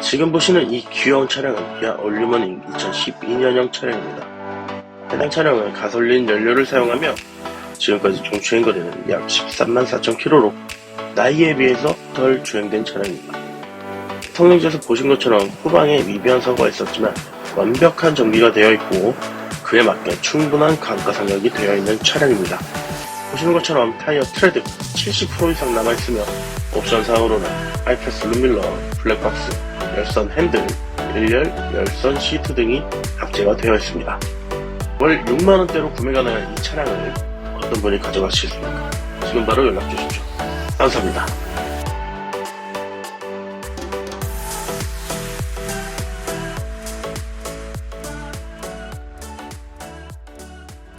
지금 보시는 이 귀여운 차량은 기아 올류머닝 2012년형 차량입니다. 해당 차량은 가솔린 연료를 사용하며 지금까지 총 주행거리는 약 13만 4천 킬로로 나이에 비해서 덜 주행된 차량입니다. 성능지에서 보신 것처럼 후방에 미비한 사고가 있었지만 완벽한 정비가 되어 있고 그에 맞게 충분한 감가상각이 되어 있는 차량입니다. 보시는 것처럼 타이어 트레드 70% 이상 남아있으며 옵션 사항으로는 아이패스 룸밀러, 블랙박스, 열선 핸들, 일열, 열선 시트 등이 탑재가 되어 있습니다. 월 6만원대로 구매 가능한 이 차량을 어떤 분이 가져가시겠습니까? 지금 바로 연락 주십시오. 감사합니다.